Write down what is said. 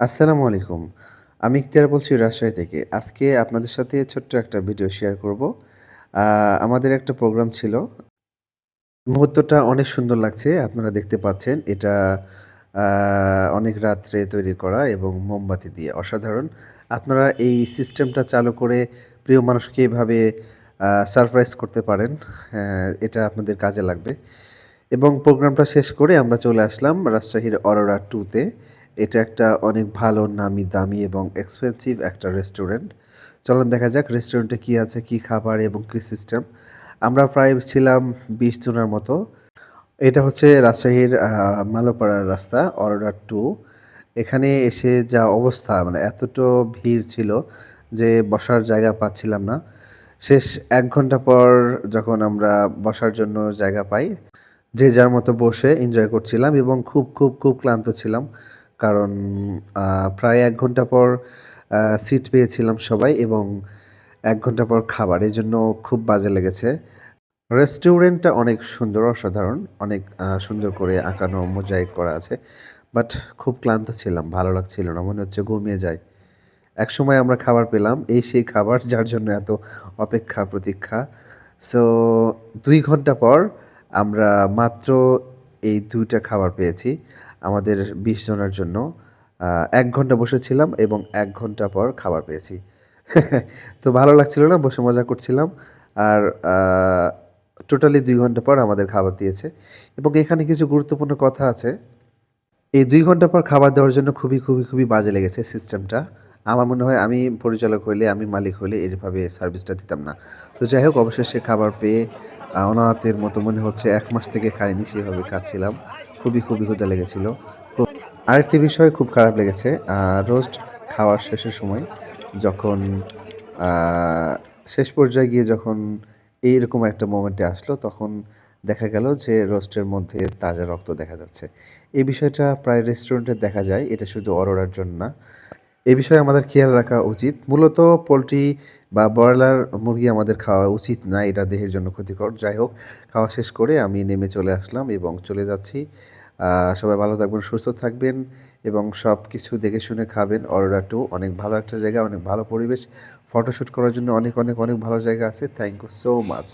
আসসালামু আলাইকুম। আমি ইখতিয়ার বলছি রাজশাহী থেকে। আজকে আপনাদের সাথে ছোট্ট একটা ভিডিও শেয়ার করব। আমাদের একটা প্রোগ্রাম ছিল। মুহূর্তটা অনেক সুন্দর লাগছে। আপনারা দেখতে পাচ্ছেন। এটা অনেক রাত্রে তৈরি করা এবং মোমবাতি দিয়ে অসাধারণ। আপনারা এই সিস্টেমটা চালু করে প্রিয় মানুষকে এভাবে সারপ্রাইজ করতে পারেন। হ্যাঁ, এটা আপনাদের কাজে লাগবে। এবং প্রোগ্রামটা শেষ করে আমরা চলে আসলাম রাজশাহীর অরোরা টুতে। এটা একটা অনেক ভালো নামি দামি এবং এক্সপেন্সিভ একটা রেস্টুরেন্ট। চলুন দেখা যাক রেস্টুরেন্টে কি আছে, কি খাবার এবং কি সিস্টেম। আমরা প্রায় ছিলাম ২০ জনের মতো। এটা হচ্ছে রাজশাহীর মালোপাড়ার রাস্তা অরোরা 2 এখানে এসে যা অবস্থা মানে এতটো ভিড় ছিল যে বসার জায়গা পাচ্ছিলাম না। শেষ এক ঘণ্টা পর যখন আমরা বসার জন্য জায়গা পাই, যে যার মতো বসে এনজয় করছিলাম এবং খুব, খুব, খুব ক্লান্ত ছিলাম। কারণ প্রায় এক ঘণ্টা পর সিট পেয়েছিলাম সবাই এবং এক ঘণ্টা পর খাবার। এই জন্য খুব বাজে লেগেছে। রেস্টুরেন্টটা অনেক সুন্দর, অসাধারণ। অনেক সুন্দর করে আঁকানো মোজাইক করা আছে। বাট খুব ক্লান্ত ছিলাম। ভালো লাগছিল না। মনে হচ্ছে ঘুমিয়ে যায় এক সময় আমরা খাবার পেলাম। এই সেই খাবার যার জন্য এত অপেক্ষা প্রতীক্ষা। সো দুই ঘণ্টা পর আমরা মাত্র এই দুইটা খাবার পেয়েছি। আমাদের ২০ জনের জন্য। এক ঘণ্টা বসেছিলাম এবং এক ঘণ্টা পর খাবার পেয়েছি। তো ভালো লাগছিল না? বসে মজা করছিলাম। আর টোটালি দুই ঘণ্টা পর আমাদের খাবার দিয়েছে। এবং এখানে কিছু গুরুত্বপূর্ণ কথা আছে। এই দুই ঘণ্টা পর খাবার দেওয়ার জন্য খুবই, খুবই, খুবই বাজে লেগেছে সিস্টেমটা। আমার মনে হয় আমি পরিচালক হইলে, আমি মালিক হইলে এইভাবে সার্ভিসটা দিতাম না। তো যাই হোক অবশেষে খাবার পেয়ে অনাথের মতো মনে হচ্ছে এক মাস থেকে খাইনি সেভাবে খাচ্ছিলাম। খুবই, খুবই ক্ষুধা লেগেছিল। আরেকটি বিষয় খুব খারাপ লেগেছে। রোস্ট খাওয়ার শেষের সময় যখন শেষ পর্যায়ে গিয়ে যখন এইরকম একটা মোমেন্টে আসলো তখন দেখা গেল যে রোস্টের মধ্যে তাজা রক্ত দেখা যাচ্ছে। এই বিষয়টা প্রায় রেস্টুরেন্টে দেখা যায়। এটা শুধু অরোরার জন্য না। এ বিষয়ে আমাদের খেয়াল রাখা উচিত। মূলত পোলট্রি বা ব্রয়লার মুরগি আমাদের খাওয়া উচিত না। এটা দেহের জন্য ক্ষতিকর। যাই হোক খাওয়া শেষ করে আমি নেমে চলে আসলাম এবং চলে যাচ্ছি। সবাই ভালো থাকবেন, সুস্থ থাকবেন এবং সবকিছু দেখে শুনে খাবেন। অরোরা টু অনেক ভালো একটা জায়গা, অনেক ভালো পরিবেশ। ফটোশ্যুট করার জন্য অনেক, অনেক, অনেক ভালো জায়গা আছে। Thank you so much.